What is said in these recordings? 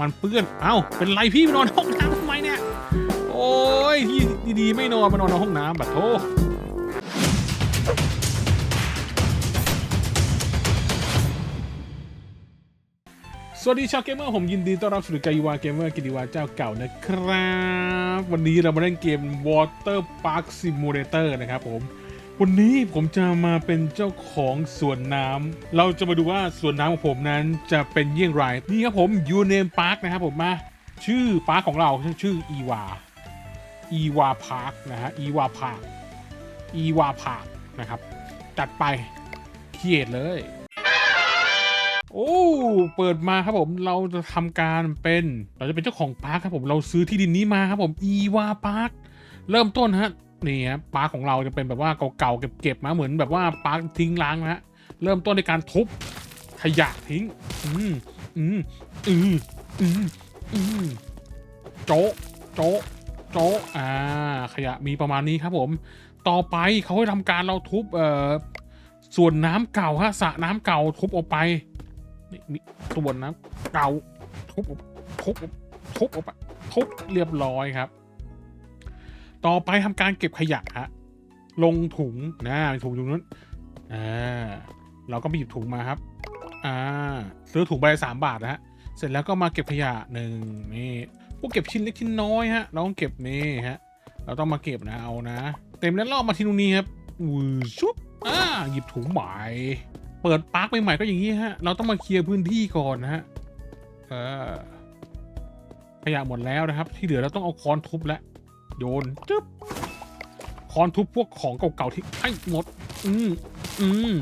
มันเปื้อน เอ้า เป็นไรพี่มานอนห้องน้ำทำไมเนี่ย โอ้ยที่ดีๆไม่นอนมานอนในห้องน้ำบัดโทสวัสดีชาวเกมเมอร์ผมยินดีต้อนรับสู่กายวาเกมเมอร์กิติวาเจ้าเก่านะครับ วันนี้เรามาเล่นเกม Water Park Simulator นะครับผม วันนี้ผมจะมาเป็นเจ้าของสวนน้ำเราจะมาดูว่าสวนน้ำของผมนั้นจะเป็นเยี่ยงไรนี่ครับผมยูเนมพาร์คนะครับผมมาชื่อพาร์คของเราชื่ออีวาอีวาพาร์คนะฮะอีวาพาร์คอีวาพาร์คนะครับ จัดไปเขียดเลย โอ้เปิดมาครับผมเราจะทำการเป็นเราจะเป็นเจ้าของพาร์คครับผมเราซื้อที่ดินนี้มาครับผมอีวาพาร์คเริ่มต้นฮะ นี่ฮะปาร์คของเราจะเป็นแบบว่าเก่าๆเก็บๆมาเหมือนแบบว่าปาร์คทิ้งร้างนะฮะเริ่มต้นในการทุบขยะทิ้ง อืมอืมอืมอืมอืมโจะโจะโจะอ่า ขยะมีประมาณนี้ครับผม ต่อไปเขาให้ทำการเราทุบเอ่อส่วนน้ำเก่าฮะสระน้ำเก่าทุบออกไปนี่มีส่วนน้ำเก่าทุบออกทุบออกทุบออกไปทุบเรียบร้อยครับ ต่อไปทำการเก็บขยะฮะลงถุงนะถุงตรงนู้นอ่าเราก็ไปหยิบถุงมาครับอ่าซื้อถุงใบสามบาทนะฮะเสร็จแล้วก็มาเก็บขยะหนึ่งนี่พวกเก็บชิ้นเล็กชิ้นน้อยฮะเราต้องเก็บนี่ฮะเราต้องมาเก็บนะเอานะ เต็มแล้วรอบมาที่ตรงนี้ครับวือชุบอ่าหยิบถุงใหม่เปิดปาร์คใหม่ๆก็อย่างนี้ฮะ เราต้องมาเคลียร์พื้นที่ก่อนนะฮะเออขยะหมดแล้วนะครับ ที่เหลือเราต้องเอาค้อนทุบแล้ว โยนจึ๊บค้อนทุบพวกของเก่าๆที่ให้หมดอืมอืม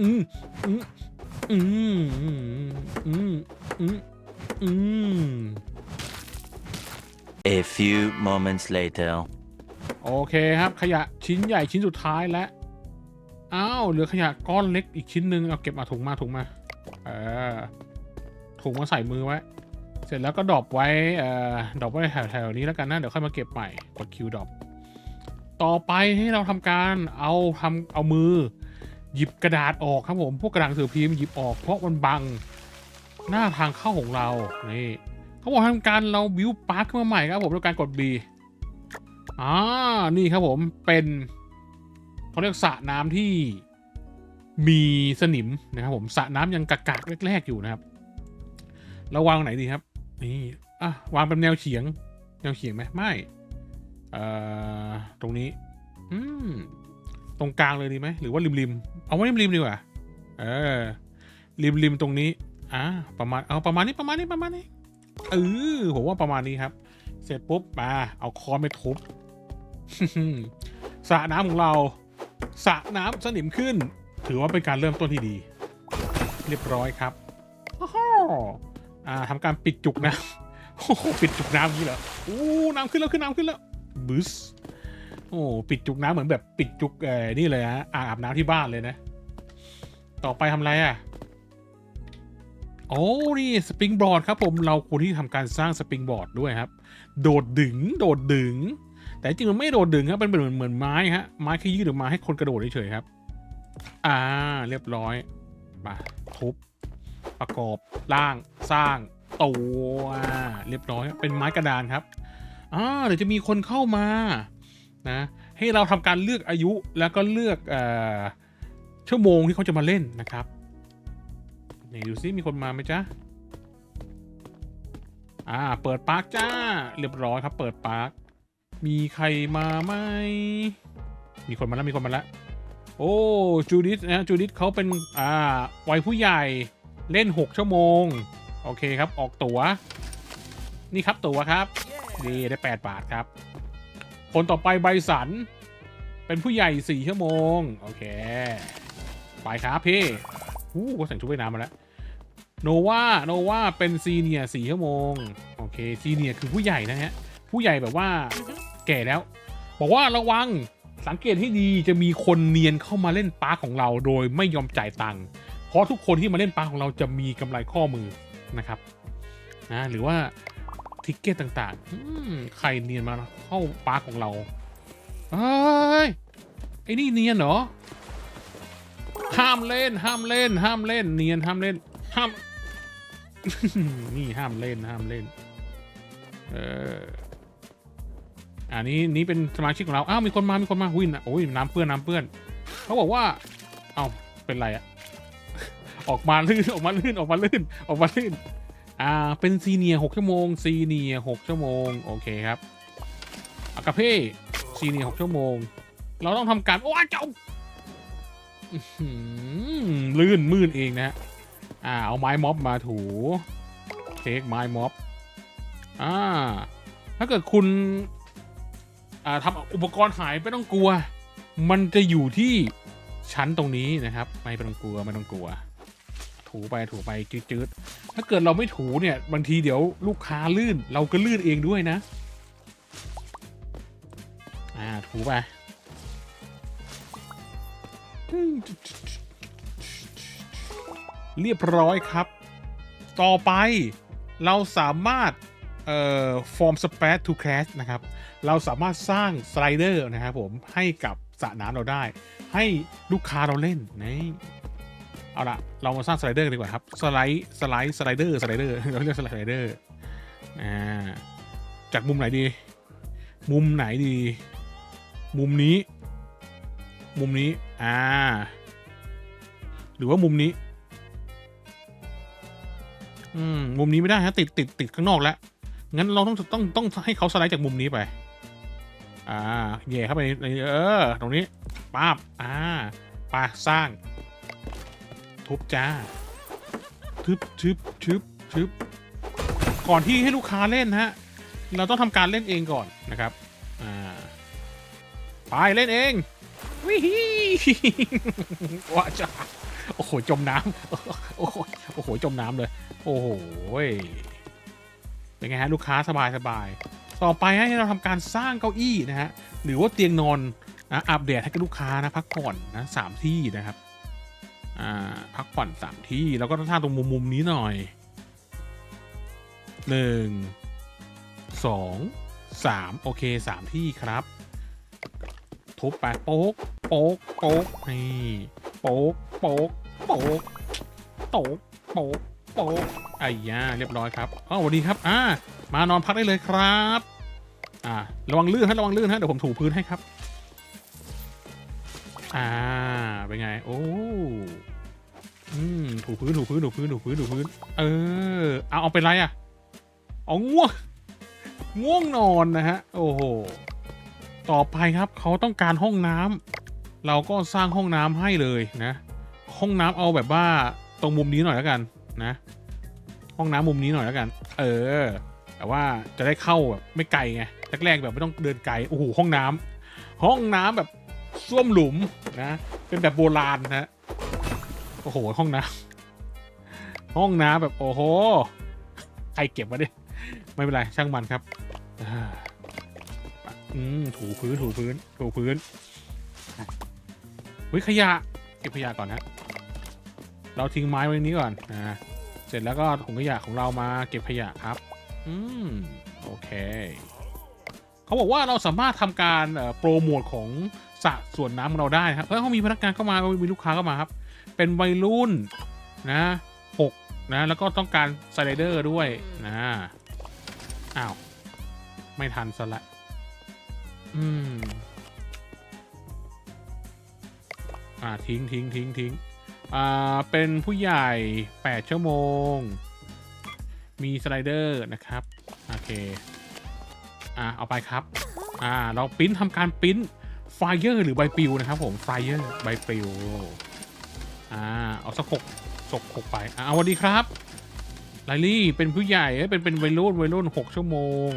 อืมอืมอืมอืมอืมอืมอืม A few moments later. โอเคครับ ขยะชิ้นใหญ่ชิ้นสุดท้ายแล้วอ้าวเหลือขยะก้อนเล็กอีกชิ้นหนึ่งเอาเก็บมาถุงมาถุงมา เออถุงมาใส่มือไว้เส ร็จแล้วก็ดรอปไว้เอ่อดรอปไว้แถวๆนี้แล้วกันนะ เดี๋ยวค่อยมาเก็บใหม่ กดคิวดรอปต่อไปให้เราทำการเอาทำเอามือ หยิบกระดาษออกครับผม พวกกระดาษสือพิมพ์หยิบออกเพราะมันบังหน้าทางเข้าของเรา นี่เขาบอกทำการเราบิวปาร์คขึ้นมาใหม่ครับผมด้วยการกด B อ่า นี่ครับผมเป็นเขาเรียกสระน้ำที่มีสนิมนะครับผมสระน้ำยังกากๆแรกๆอยู่นะครับราวางไหนดีครับ นี่อะวางเป็นแนวเฉียง แนวเฉียงไหมไม่เอ่อตรงนี้ อืมตรงกลางเลยดีไหมหรือว่าริมริมๆเอาไว้ริมริมๆดีกว่าเออริมริมๆตรงนี้อ่าประมาณเอาประมาณนี้ประมาณนี้ประมาณนี้เออผมว่าประมาณนี้ครับ เสร็จปุ๊บมาเอาคอนไปทุบสระน้ำของเราสระน้ำสนิมขึ้น ถือว่าเป็นการเริ่มต้นที่ดี เรียบร้อยครับอ้า อ่าทำการปิดจุกน้ำโอ้โหปิดจุกน้ำนี้เหรอโอ้น้ำขึ้นแล้วขึ้นน้ำขึ้นแล้วบึสโอ้ปิดจุกน้ำเหมือนแบบปิดจุกเอ่นี่เลยฮะอ่างอาบน้ำที่บ้านเลยนะ ต่อไปทำอะไรอะโอ้นี่สปริงบอร์ดครับผมเราควรที่ทำการสร้างสปริงบอร์ดด้วยครับ โดดดึงโดดดึง แต่จริงมันไม่โดดดึงครับมันเป็นเหมือนเหมือนไม้ฮะไม้แค่ยืดออกมาให้คนกระโดดเฉยๆครับ อ่า เรียบร้อยมาทุบประกอบร่าง สร้างตัวเรียบร้อยเป็นไม้กระดานครับอ่าเดี๋ยวจะมีคนเข้ามานะให้เราทำการเลือกอายุแล้วก็เลือกเอ่อชั่วโมงที่เขาจะมาเล่นนะครับนี่ดูซิมีคนมาไหมจ๊ะอ่าเปิดปาร์กจ้า เรียบร้อยครับเปิดปาร์กมีใครมาไหมมีคนมาแล้วมีคนมาแล้วโอ้จูดิสนะจูดิสเขาเป็นอ่าวัยผู้ใหญ่เล่น 6 ชั่วโมง โอเคครับ ออกตั๋ว นี่ครับตั๋วครับดีได้ 8 บาทครับ คนต่อไปใบสัน เป็นผู้ใหญ่ 4 ชั่วโมง โอเค ไปครับพี่อู้ก็ใส่ชุดว่ายน้ำมาแล้ว โนวาโนวาเป็นซีเนียสี่ชั่วโมง โอเค ซีเนียคือผู้ใหญ่นะฮะ ผู้ใหญ่แบบว่าแก่แล้ว บอกว่าระวังสังเกตให้ดีจะมีคนเนียนเข้ามาเล่นปาร์คของเราโดยไม่ยอมจ่ายตังค์เพราะทุกคนที่มาเล่นปาร์คของเราจะมีกำไรข้อมือ นะครับนะหรือว่าทิกเก็ตต่างๆใครเนียนมาเข้าปาร์คของเราเฮ้ยไอ้นี่เนียนเหรอ ห้ามเล่น ห้ามเล่น ห้ามเล่น เนียนห้ามเล่น ห้าม นี่ห้ามเล่น ห้ามเล่น เอออันนี้นี่เป็นสมาชิกของเรา อ้าวมีคนมา มีคนมา วินอะโอ้ยน้ำเปื้อนน้ำเปื้อน เขาบอกว่า เอ้าเป็นไรอะ ออกมาลื่นออกมาลื่นออกมาลื่นออกมาลื่น อ่า เป็นซีเนียหกชั่วโมงซีเนียหกชั่วโมง โอเคครับอากาเพ่ซีเนียหกชั่วโมง เราต้องทำการ โอ้ยเจ้าลื่นมืดเองนะฮะอ่า เอาไม้ม็อบมาถูเทคไม้ม็อบอ่า ถ้าเกิดคุณ อ่าทำอุปกรณ์หายไม่ต้องกลัว มันจะอยู่ที่ชั้นตรงนี้นะครับ ไม่ต้องกลัว ไม่ต้องกลัว ถูไปถูไปจืดๆถ้าเกิดเราไม่ถูเนี่ยบางทีเดี๋ยวลูกค้าลื่น เราก็ลื่นเองด้วยนะ อ่าถูไปเรียบร้อยครับ ต่อไปเราสามารถเอ่อ form space to crash นะครับ เราสามารถสร้างสไลเดอร์นะครับผมให้กับสระน้ำเราได้ ให้ลูกค้าเราเล่นนี่ เอาละเรามาสร้างสไลเดอร์กันดีกว่าครับ สไลด์ สไลด์ สไลเดอร์ สไลเดอร์ เราเรียกสไลเดอร์ อ่า จากมุมไหนดี มุมไหนดี มุมนี้ มุมนี้ อ่า หรือว่ามุมนี้ อืม มุมนี้ไม่ได้ฮะ ติด ติด ติดข้างนอกแล้ว งั้นเราต้อง ต้อง ต้องให้เขาสไลด์จากมุมนี้ไป อ่าแย่เข้าไปในเออ ตรงนี้ป้าบ อ่าปาสร้าง ทุบจ้าทึบทึบทึบทึบก่อนที่ให้ลูกค้าเล่นฮะ เราต้องทำการเล่นเองก่อนนะครับอ่าไปเล่นเองวิฮีว้าจ้าโอ้โหจมน้ำโอ้โหโอ้โหจมน้ำเลย โอ้โหเป็นไงฮะลูกค้าสบายสบายต่อไปให้เราทำการสร้างเก้าอี้นะฮะหรือว่าเตียงนอนนะอัปเดตให้กับลูกค้านะพักผ่อนนะสามที่นะครับ พักผ่อนสามที่ แล้วก็ต้องสร้าตรงมุมมุมนี้หน่อยหนึ่งสองสามโอเคสามที่ครับ ทุบไปโป๊กโป๊กโป๊กนี่โป๊กโป๊กโป๊กโป๊กโป๊กโป๊กไอ้ย่าเรียบร้อยครับอ๋อสวัสดีครับ อ่ามานอนพักได้เลยครับ อ่าระวังลื่นฮะระวังลื่นฮะเดี๋ยวผมถูพื้นให้ครับ อ่าเป็นไง โอ้ อืมถูพื้นถูพื้นถูพื้นถูพื้นถูพื้น เออ เอาเอาเป็นไรอะเอาง่วง ง่วงนอนนะฮะ โอ้โห ต่อไปครับเขาต้องการห้องน้ำเราก็สร้างห้องน้ำให้เลยนะ ห้องน้ำเอาแบบว่าตรงมุมนี้หน่อยแล้วกันนะ ห้องน้ำมุมนี้หน่อยแล้วกัน เออ แต่ว่าจะได้เข้าแบบไม่ไกลไงแรกๆแบบไม่ต้องเดินไกล โอ้โห ห้องน้ำห้องน้ำแบบส้วมหลุมนะ เป็นแบบโบราณนะ โอ้โห ห้องน้ำห้องน้ำแบบโอ้โห ใครเก็บมาดิ ไม่เป็นไร ช่างมันครับ อืม ถูพื้น ถูพื้น ถูพื้นเฮ้ยขยะ เก็บขยะก่อนนะ เราทิ้งไม้ไว้นี้ก่อน อ่า เสร็จแล้วก็ถุงขยะของเรามาเก็บขยะครับ อืม โอเค เขาบอกว่าเราสามารถทำการโปรโมทของสระส่วนน้ำของเราได้ครับเพราะเขามีพนักงานเข้ามามีลูกค้าเข้ามาครับ เป็นวัยรุ่นนะหกนะ แล้วก็ต้องการสไลเดอร์ด้วยนะอ้าว ไม่ทันซะละอืมอ่าทิ้งทิ้งทิ้งทิ้งอ่าเป็นผู้ใหญ่ 8 ชั่วโมง มีสไลเดอร์นะครับ โอเค อ่าเอาไปครับ อ่า เราปริ้นทำการปริ้นไฟเออร์หรือใบปลิวนะครับผมไฟเออร์ใบปลิว อ่าเอาสักหกศกหกไปอ่าสวัสดีครับไลลี่เป็นผู้ใหญ่เอ้ยเป็นเป็นวัยรุ่นวัยรุ่นหกชั่วโมง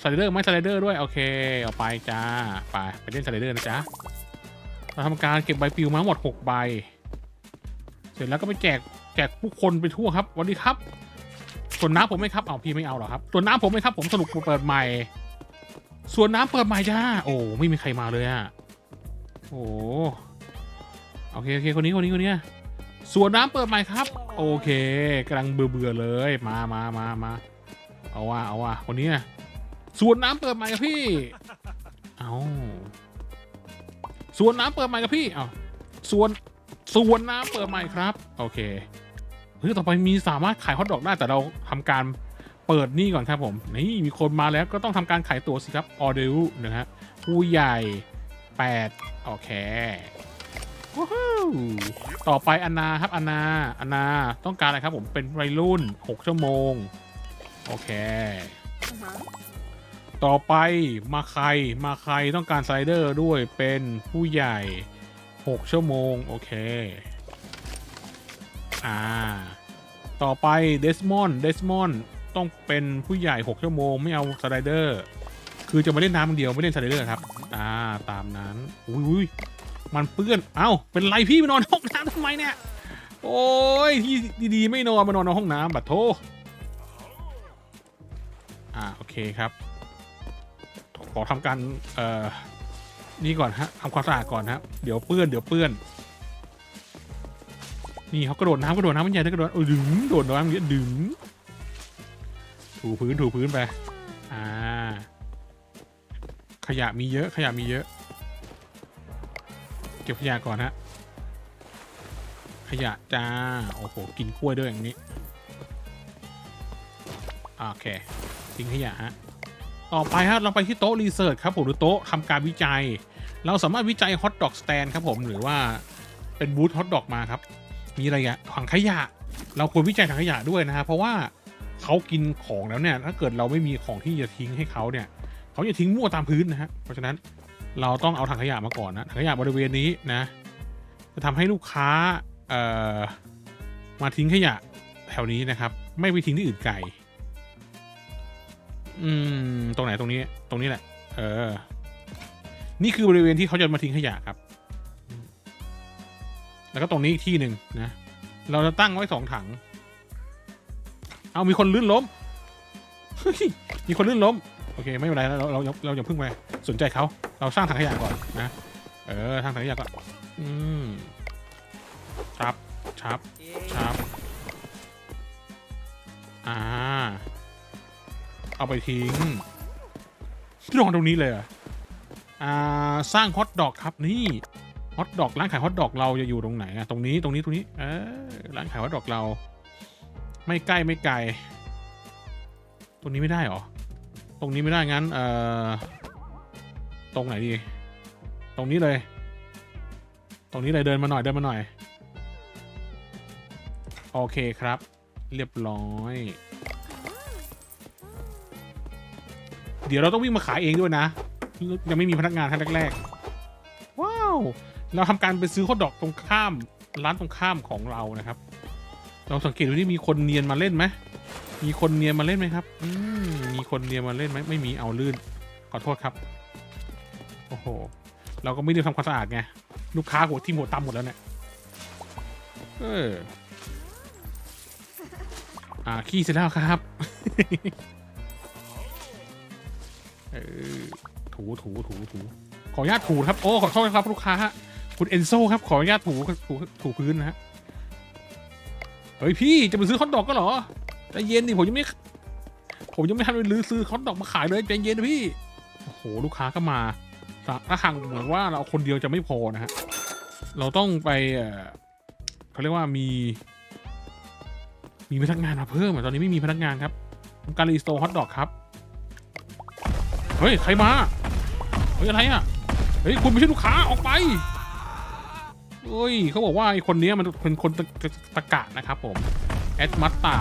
สไลเดอร์ไหมสไลเดอร์ด้วย โอเค เอาไปจ้า ไป ไปเล่นสไลเดอร์นะจ๊ะเราทำการเก็บใบปลิวมาหมดหกใบ เสร็จแล้วก็ไปแจกแจกผู้คนไปทั่วครับสวัสดีครับ ส่วนน้ำผมไหมครับเอาพี่ไม่เอาหรอครับ ส่วนน้ำผมไหมครับผมสรุปเปิดใหม่ ส่วนน้ำเปิดใหม่จ้า โอ้ไม่มีใครมาเลยอะโอ้ โอเคโอเคคนนี้คนนี้คนนี้สวนน้ำเปิดใหม่ครับ โอเคกำลังเบื่อเบื่อเลยมามามามาเอาว่าเอาว่าคนนี้สวนน้ำเปิดใหม่ครับพี่เอาสวนน้ำเปิดใหม่ครับพี่เอาสวนสวนน้ำเปิดใหม่ครับ โอเคเฮ้ยต่อไปมีสามารถขายฮอทดอกได้แต่เราทำการเปิดนี่ก่อนครับผม นี่มีคนมาแล้วก็ต้องทำการขายตั๋วสิครับออเดอร์นะฮะผู้ใหญ่ 8 โอเค ต่อไปอนนาครับอนนาอนนาต้องการอะไรครับผมเป็นวัยรุ่น 6 ชั่วโมง โอเคอ่าฮะต่อไปมาใครมาใครต้องการสไลเดอร์ด้วยเป็นผู้ใหญ่ 6 ชั่วโมง โอเค อ่า ต่อไปเดสมอนเดสมอนต้องเป็นผู้ใหญ่ 6 ชั่วโมง ไม่เอาสไลเดอร์ คือจะมาเล่นน้ำคนเดียวไม่เล่นสไลเดอร์ครับ อ่า ตามนั้น อุ้ยอุ้ย มันเปื้อน เอ้า เป็นไรพี่ไปนอนห้องน้ำทำไมเนี่ย โอ้ยที่ดีๆไม่นอนมานอนในห้องน้ำบัดโทอ่าโอเคครับ ขอทำการเอ่อนี่ก่อนฮะทำความสะอาดก่อนฮะเดี๋ยวเปื้อนเดี๋ยวเปื้อน นี่เขากระโดดน้ำกระโดดน้ำมันใหญ่ได้กระโดดเออดึงโดดน้ำอย่างเงี้ดึงถูพื้นถูพื้นไป อ่า ขยะมีเยอะขยะมีเยอะ เก็บขยะก่อนฮะ ขยะจ้า โอ้โห กินกล้วยด้วยอย่างนี้ โอเค ทิ้งขยะฮะ ต่อไปฮะ เราไปที่โต๊ะรีเสิร์ชครับผมหรือโต๊ะทำการวิจัย เราสามารถวิจัยฮอทดอกสแตนครับผม หรือว่าเป็นบูธฮอทดอกมาครับ มีอะไรอะถังขยะ เราควรวิจัยถังขยะด้วยนะฮะ เพราะว่าเขากินของแล้วเนี่ย ถ้าเกิดเราไม่มีของที่จะทิ้งให้เขาเนี่ย เขาจะทิ้งมั่วตามพื้นนะฮะ เพราะฉะนั้น เราต้องเอาถังขยะมาก่อนนะถังขยะบริเวณนี้นะ จะทำให้ลูกค้าเอ่อมาทิ้งขยะแถวนี้นะครับ ไม่ไปทิ้งที่อื่นไกลอืมตรงไหนตรงนี้ตรงนี้แหละ เออ นี่คือบริเวณที่เขาจะมาทิ้งขยะครับ แล้วก็ตรงนี้อีกที่หนึ่งนะ เราจะตั้งไว้สองถัง เอามีคนลื่นล้มมีคนลื่นล้ม โอเค ไม่เป็นไรเราเราเราเราอย่าเพิ่งไปสนใจเขา เราสร้างถังขยะก่อนนะ เออสร้างถังขยะก่อน อืมชับชับชับอ่า เอาไปทิ้งนอนตรงนี้เลยเหรออ่า สร้างฮอทดอกครับนี่ฮอทดอกร้านขายฮอทดอกเราจะอยู่ตรงไหนอะตรงนี้ตรงนี้ตรงนี้เออร้านขายฮอทดอกเรา ไม่ใกล้ไม่ไกล ตรงนี้ไม่ได้หรอ ตรงนี้ไม่ได้งั้น เอ่อ ตรงไหนดี ตรงนี้เลย ตรงนี้เลยเดินมาหน่อยเดินมาหน่อย โอเคครับ เรียบร้อย เดี๋ยวเราต้องวิ่งมาขายเองด้วยนะ ยังไม่มีพนักงานท่านแรกๆ ว้าว เราทำการไปซื้อข้าวดอกตรงข้ามร้านตรงข้ามของเรานะครับเราสังเกตดูที่มีคนเนียนมาเล่นไหมมีคนเนียนมาเล่นไหมครับ อืมมีคนเนียนมาเล่นไหมไม่มีเอาลื่น ขอโทษครับ โอ้โห เราก็ไม่ได้ทำความสะอาดไง ลูกค้าหัวทิ่มหัวตำหมดแล้วเนี่ย เออ อ่า ขี้เสร็จแล้วครับ เออ ถูถูถูถู ขออนุญาตถูครับ โอ้ ขอโทษครับลูกค้า คุณเอนโซครับ ขออนุญาตถูถูถูพื้นนะฮะ เฮ้ยพี่จะไปซื้อคอนดอกก็เหรอใจเย็นดิผมยังไม่ผมยังไม่ทันไปรื้อซื้อคอนดอกมาขายเลยใจเย็นนะพี่ โอ้โห ลูกค้าก็มา ถ้าทางเหมือนว่าเราคนเดียวจะไม่พอนะฮะ เราต้องไปเขาเรียกว่ามี มีพนักงานมาเพิ่มอะตอนนี้ไม่มีพนักงานครับทำการรีสโตร์ฮอทดอกครับ เฮ้ย ใครมา เฮ้ย อะไรอะ เฮ้ย คุณไม่ใช่ลูกค้าออกไปเฮ้ยเขาบอกว่าไอคนนี้มันเป็นคนตะกะนะครับผม แอดมัตตา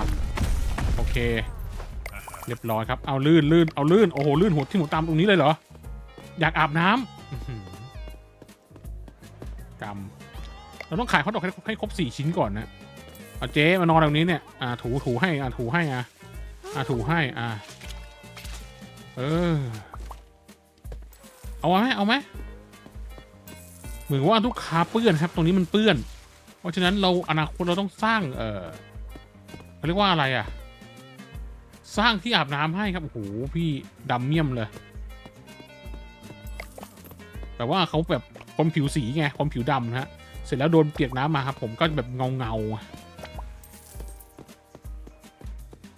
โอเค เรียบร้อยครับ เอาลื่นลื่นเอาลื่น โอ้โห ลื่นหัวที่หัวตามตรงนี้เลยเหรอ อยากอาบน้ำอื้อหือกำเราต้องขายฮอทดอกให้ครบสี่ชิ้นก่อนนะเอาเจ๊มานอนตรงนี้เนี่ยอ่าถูถูให้อ่าถูให้อะอ่าถูให้อ่าเออเอาไหมเอาไหมเหมือนว่าลูกค้าเปื้อนครับ ตรงนี้มันเปื้อน เพราะฉะนั้นเราอนาคตเราต้องสร้าง เออเขาเรียกว่าอะไรอะ สร้างที่อาบน้ำให้ครับโอ้โหพี่ดำเมี่ยมเลย แต่ว่าเขาแบบคนผิวสีไงคนผิวดำนะฮะเสร็จแล้วโดนเปียกน้ำมาครับผมก็แบบเงาเงาๆอะ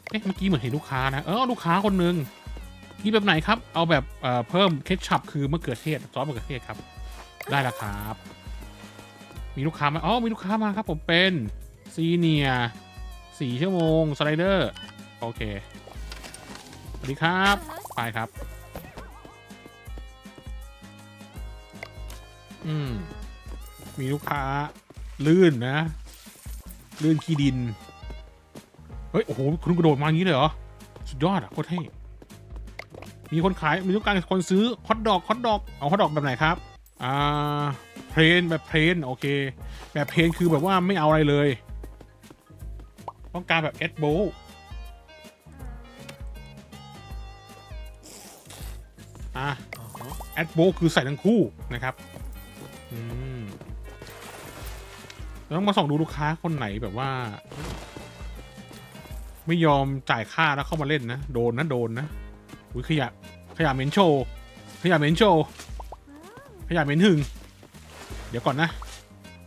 เอ๊ะเมื่อกี้เหมือนเห็นลูกค้านะเออลูกค้าคนหนึงนี่แบบไหนครับ เอาแบบเอ่อเพิ่มเคชชัพคือมะเขือเทศซอสมะเขือเทศครับ ได้แล้วครับ มีลูกค้ามาอ๋อมีลูกค้ามาครับผมเป็นซีเนียสี่ชั่วโมงสไลเดอร์โอเคสวัสดีครับไปครับ อืม มีลูกค้า ลื่นนะ ลื่นขี้ดิน เฮ้ย โอ้โห คุณกระโดดมาอย่างนี้เลยเหรอ สุดยอดอะโคตรเท่ มีคนขาย มีลูกการคนซื้อฮอทดอกฮอทดอก เอาฮอทดอกแบบไหนครับ อ่า เพลนแบบเพลนโอเค แบบเพลนคือแบบว่าไม่เอาอะไรเลย ต้องการแบบเอสโบอะแอดโบคือใส่ทั้งคู่นะครับ อืมเราต้องมาส่องดูลูกค้าคนไหนแบบว่า ไม่ยอมจ่ายค่าแล้วเข้ามาเล่นนะ โดนนะโดนนะอุ้ยขยะขยะเหม็นโชว์ขยะเหม็นโชว์ขยะเหม็นหึง เดี๋ยวก่อนนะ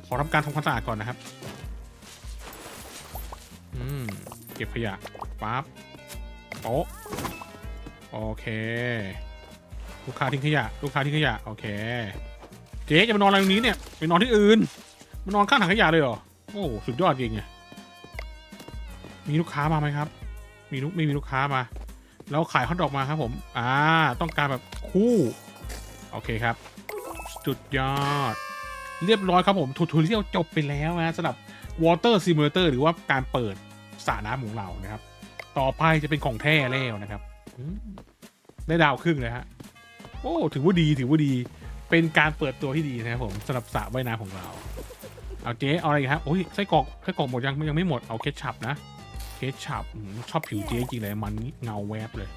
ขอทำการทำความสะอาดก่อนนะครับอืมเก็บขยะปั๊บโต๊ะโอเค ลูกค้าทิ้งขยะ ลูกค้าทิ้งขยะ โอเค เจ๊จะมานอนอะไรตรงนี้เนี่ยไปนอนที่อื่นมานอนข้างถังขยะเลยเหรอโอ้สุดยอดจริงไงมีลูกค้ามาไหมครับ มีลูกไม่มีลูกค้ามา แล้วขายฮอทดอกมาครับผมอ่าต้องการแบบคู่โอเคครับสุดยอด เรียบร้อยครับผมทูทูเรียลจบไปแล้วนะสำหรับ Water Simulator หรือว่าการเปิดสระน้ำของเรานะครับ ต่อไปจะเป็นของแท้แล้วนะครับได้ดาวครึ่งเลยฮะโอ้ถือว่าดีถือว่าดี เป็นการเปิดตัวที่ดีนะครับผมสำหรับสระว่ายน้ำของเรา เอาเจ๊เอาอะไรครับโอ้ยไส้กรอกไส้กรอกหมดยังยังไม่หมดเอาเคชัพนะเคชัพอืมชอบผิวเจ๊จริงเลยมันเงาแวบเลย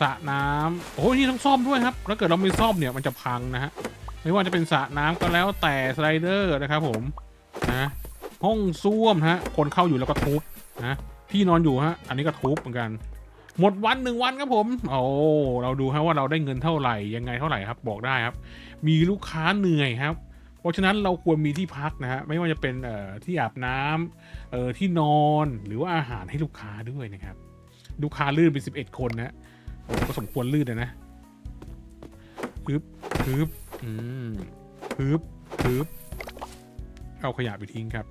สระน้ำโอ้ยนี่ต้องซ่อมด้วยครับถ้าเกิดเราไม่ซ่อมเนี่ยมันจะพังนะฮะไม่ว่าจะเป็นสระน้ำก็แล้วแต่สไลเดอร์นะครับผมนะห้องส้วมฮะคนเข้าอยู่แล้วก็ทุบนะพี่นอนอยู่ฮะอันนี้ก็ทุบเหมือนกัน หมดวันหนึ่งวันครับผม โอ้เราดูฮะว่าเราได้เงินเท่าไหร่ยังไงเท่าไหร่ครับ บอกได้ครับ มีลูกค้าเหนื่อยครับ เพราะฉะนั้นเราควรมีที่พักนะฮะไม่ว่าจะเป็นเอ่อที่อาบน้ำเอ่อที่นอนหรือว่าอาหารให้ลูกค้าด้วยนะครับ ลูกค้าลื่นเป็นสิบเอ็ดคนนะโอ้ก็สมควรลื่นเลยนะปึ๊บปึ๊บอืมปึ๊บปึ๊บเอาขยะไปทิ้งครับ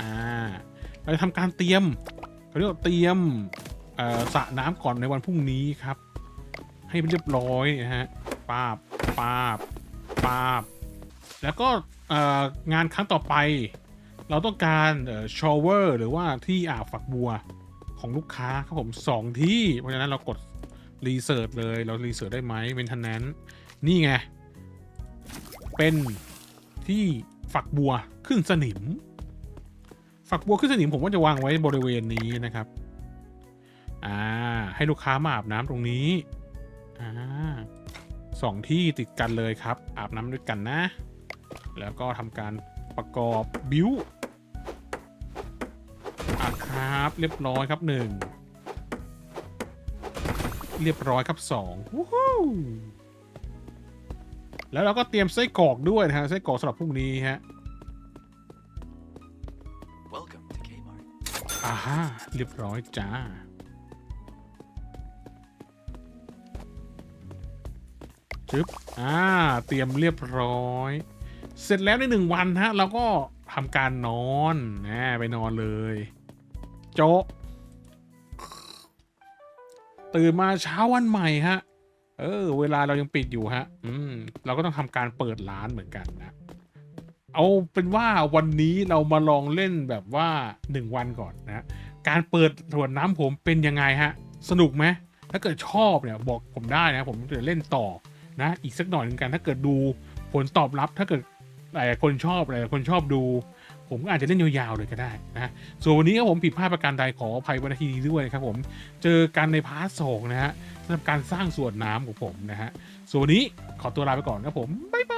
อ่า เราจะทำการเตรียมเขาเรียกว่าเตรียม สระน้ำก่อนในวันพรุ่งนี้ครับ ให้มันเรียบร้อยนะฮะปาบปาบปาบ แล้วก็งานครั้งต่อไป เราต้องการเอ่อชอเวอร์หรือว่าที่อาบฝักบัวของลูกค้าครับผมสองที่ เพราะฉะนั้นเรากดรีเสิร์ชเลยเรารีเสิร์ชได้ไหมเป็นทันนั้นนี่ไง เป็นที่ฝักบัวขึ้นสนิม ฝักบัวขึ้นสนิมผมก็จะวางไว้บริเวณนี้นะครับ อ่า ให้ลูกค้ามาอาบน้ำตรงนี้ อ่าสองที่ติดกันเลยครับ อาบน้ำด้วยกันนะ แล้วก็ทำการประกอบบิวอะครับเรียบร้อยครับหนึ่งเรียบร้อยครับสองวู้ฮู้แล้วเราก็เตรียมไส้กรอกด้วยนะฮะไส้กรอกสำหรับพรุ่งนี้ฮะ Welcome to Kmart. อ่าฮะเรียบร้อยจ้า จึ๊บอ่า เตรียมเรียบร้อย เสร็จแล้วในหนึ่งวันฮะ เราก็ทำการนอนนะไปนอนเลย โจ๊ะตื่นมาเช้าวันใหม่ฮะ เออ เวลาเรายังปิดอยู่ฮะ อืม เราก็ต้องทำการเปิดร้านเหมือนกันนะ เอาเป็นว่าวันนี้เรามาลองเล่นแบบว่าหนึ่งวันก่อนนะ การเปิดสวนน้ำผมเป็นยังไงฮะ สนุกไหม ถ้าเกิดชอบเนี่ยบอกผมได้นะ ผมจะเล่นต่อ นะอีกสักหน่อยหนึ่งกันถ้าเกิดดูผลตอบรับถ้าเกิดหลายคนชอบหลายคนชอบดู ผมก็อาจจะเล่นยาวๆเลยก็ได้นะส่วนวันนี้ครับผมผิดพลาดประการใดขออภัยวันทีนี้ด้วยครับผมเจอกันในพาร์ทสองนะฮะสำหรับการสร้างส่วนน้ำของผมนะฮะส่วนวันนี้ขอตัวลาไปก่อนนะผมบ๊าย